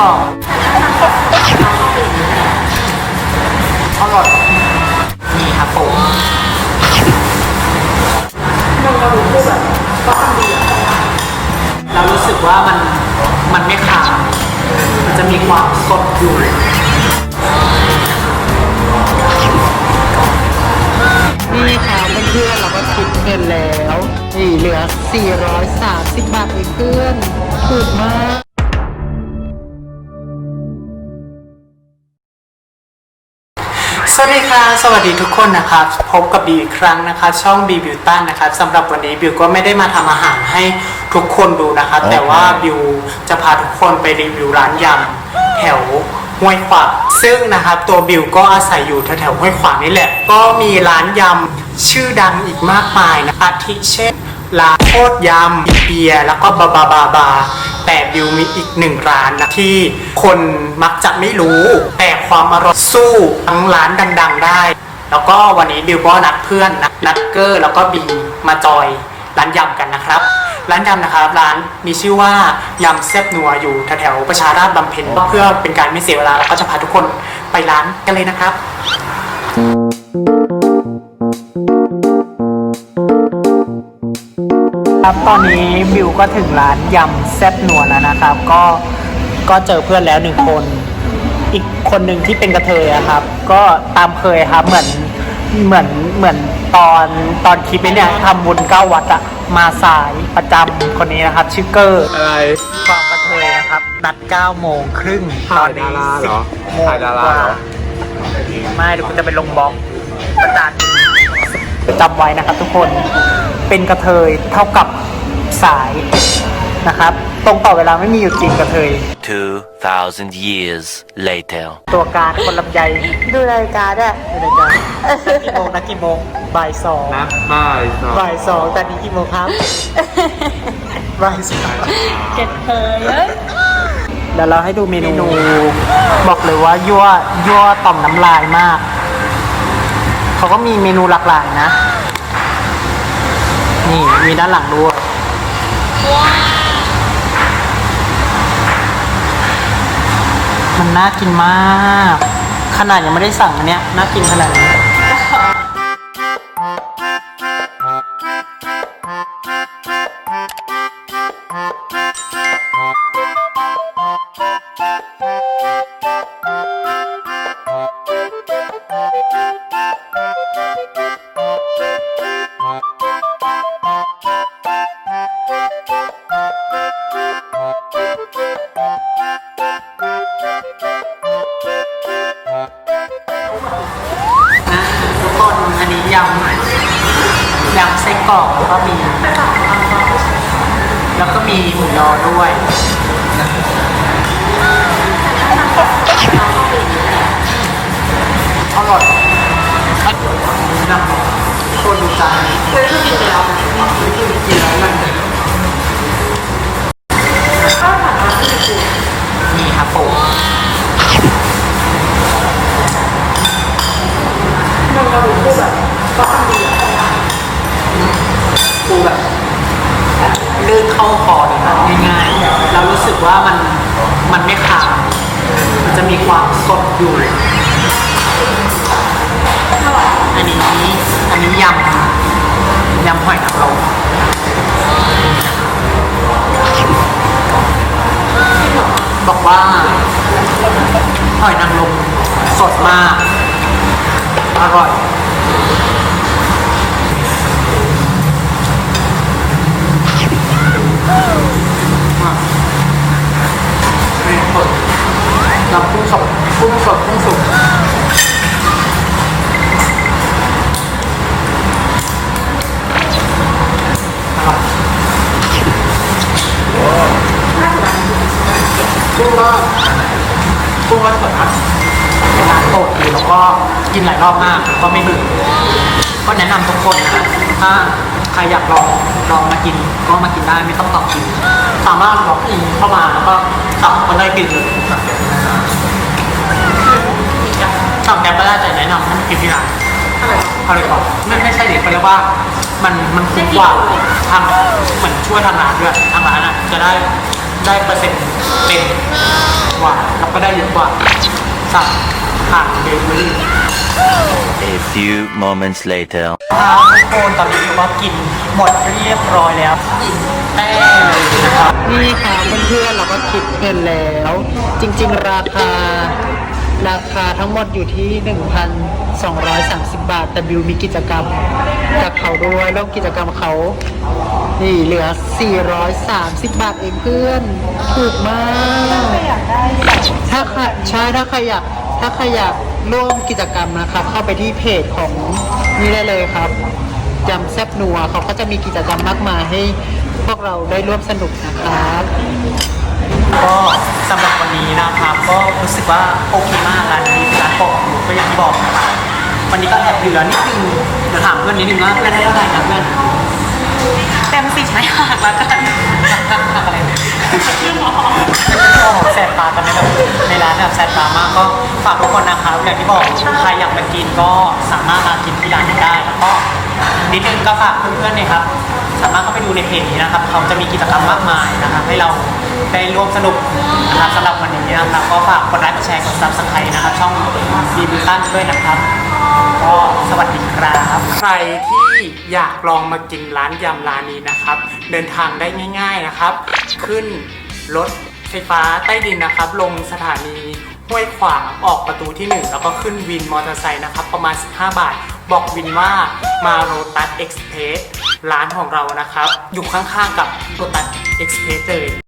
กรอกอร่อยนี่ครับผมเรารู้สึกว่ามันมันไม่ขาวมันจะมีความสดอยู่นี่ค่ะเพื่อนๆเราก็คิดเงินแล้วนี่เหลือ 430 บาทเองเพื่อนถูกมาก วัสดีค่ะ สวัสดีทุกคนนะครับ พบกับบิวอีกครั้งนะครับช่องบีบิวตันนะครับสำหรับวันนี้บิวก็ไม่ได้มาทำอาหารให้ทุกคนดูนะครับ แต่ว่าบิวจะพาทุกคนไปรีวิวร้านยำแถวห้วยขวางซึ่งนะครับตัวบิวก็อาศัยอยู่แถวๆห้วยขวางนี่แหละ ก็มีร้านยำชื่อดังอีกมากมายนะอาทิเช่น ร้านโคตรยำเบีย แล้วก็บาบาบาบา แต่บิวมีอีกหนึ่งร้านนะที่คนมักจะไม่รู้ แต่ความอร่อยสู้ทั้งร้านดัง ๆ ได้ แล้วก็วันนี้บิวก็นัดเพื่อนนะนัดเกอร์แล้วก็บีมาจอยร้านยำกันนะครับ ร้านยำนะครับร้านมีชื่อว่ายำแซ่บนัวอยู่แถวๆประชาราษฎร์บำเพ็ญเพื่อเป็นการไม่เสียเวลาเราก็จะพาทุกคนไปร้านกันเลยนะครับ ครับตอนนี้บิวก็ถึงร้านยำแซ่บนัวแล้วนะครับ ก็ก็เจอเพื่อนแล้วหนึ่งคน อีกคนหนึ่งที่เป็นกระเทยอะครับ ก็ตามเคยครับเหมือนเหมือนเหมือนตอนตอนคลิปนี้เนี่ยทำบุญเก้าวัดอะมาสายประจำคนนี้นะครับชื่อเกอร์อะไรความกระเทยนะครับนัด9โมงครึ่งถ่ายดาราเหรอ10โมงถ่ายดาราเหรอไม่เดี๋ยวคุณจะไปลงบล็อกประจานจำไว้นะครับทุกคน เป็นกระเทยเท่ากับสายนะครับ ตรงต่อเวลาไม่มีอยู่จริงกระเทย 2,000 years later. ตัวการคนลำไยดูนาฬิกาด้วยอยู่ในการกี่โมงนะกี่โมงบ่ายสองนัดบ่ายสองบ่ายสองแต่นี้กี่โมงครับบ่ายสองเจ็ดเคยเอ้ยเดี๋ยวเราให้ดูเมนู บอกเลยว่ายั่วยั่วต่อมน้ำลายมาก เขาก็มีเมนูหลากหลายนะ นี่มีด้านหลังด้วยมันน่ากินมาก ขนาดยังไม่ได้สั่งอันเนี้ยน่ากินขนาดนี้ำไส้กรอกแล้วก็มี แล้วก็มีหมูยอด้วยอร่อย เข้าคอเลยครับง่ายๆเรารู้สึกว่ามันมันไม่ขาวมันจะมีความสดอยู่ อันนี้อันนี้ยำยำหอยนางรมบอกว่าหอยนางรมสดมาก อร่อย กุ้งก็กุ้งก็สดนะร้านโปรดดีแล้วก็กินหลายรอบมากก็ไม่เบื่อก็แนะนำทุกคนนะถ้าใครอยากลองลองมากินก็มากินได้ไม่ต้องตอบกินสามารถล็อกอินเข้ามาแล้วก็สั่งก็ได้กินเลยสั่งแกร็บก็ได้แต่แนะนำให้มากินที่ร้านอะไรก่อนไม่ไม่ใช่ดิเขาเรียกว่ามันมันคุ้มกว่าทางเหมือนช่วยทางร้านด้วยทางร้านอะจะได้ ได้เปอร์เซ็นต์เต็มกว่าแล้วก็ได้เยอะกว่าสั่งผ่านเดลิเวอรี่ A few moments later. ครับทุกคนตอนนี้วก็กินหมดเรียบร้อยแล้วแป้เลยนะครับ นี่ค่ะเพื่อนๆเราก็คิดเงินแล้ว จริงๆ ราคา ราคาทั้งหมดอยู่ที่ 1,230 บาท แต่บิวมีกิจกรรมกับเขาด้วยแล้วกิจกรรมเขา นี่เหลือ 430 บาทเองเพื่อน ถูกมาก ถ้าใครใช่ถ้าใครอยากถ้าใครอยากร่วมกิจกรรมนะครับ เข้าไปที่เพจของนี่ได้เลยครับยำแซบนัวเขาก็จะมีกิจกรรมมากมายให้พวกเราได้ร่วมสนุกนะครับ ก็สำหรับวันนี้นะครับก็รู้สึกว่าโอเคมากร้านนี้ร้านโปรดของหนูก็อย่างที่บอกนะครับวันนี้ก็แอบเหลือนิดนึงเดี๋ยวถามเพื่อนนิดนึงว่าเพื่อนได้เท่าไหร่ครับเพื่อนเต็มสิบไม่หักแล้วกันหักอะไรเนี่ยโอ้โหแสบตากันในแบบในร้านแบบแสบตามากก็ฝากทุกคนนะครับอย่างที่บอกใครอยากมากินก็สามารถมากินที่ร้านนี้ได้แล้วก็นิดนึงก็ฝากเพื่อนๆเนี่ยครับ สามารถเข้าไปดูในเพจนี้นะครับเขาจะมีกิจกรรมมากมายนะครับให้เราได้ร่วมสนุกนะครับสำหรับวันนี้นะครับก็ฝากกดไลค์กดแชร์กดซับสไครต์นะครับ ช่องบีบิวตันด้วยนะครับก็สวัสดีครับใครที่อยากลองมากินร้านยำร้านนี้นะครับ เดินทางได้ง่าย ๆนะครับ ขึ้นรถ ไฟฟ้าใต้ดินนะครับ ลงสถานีห้วยขวางออกประตูที่ 1 แล้วก็ขึ้นวินมอเตอร์ไซค์นะครับ ประมาณ 15 บาท บอกวินว่ามาโรตัสเอ็กซ์เพรสร้านของเรานะครับ อยู่ข้างๆกับโรตัสเอ็กซ์เพรสเลย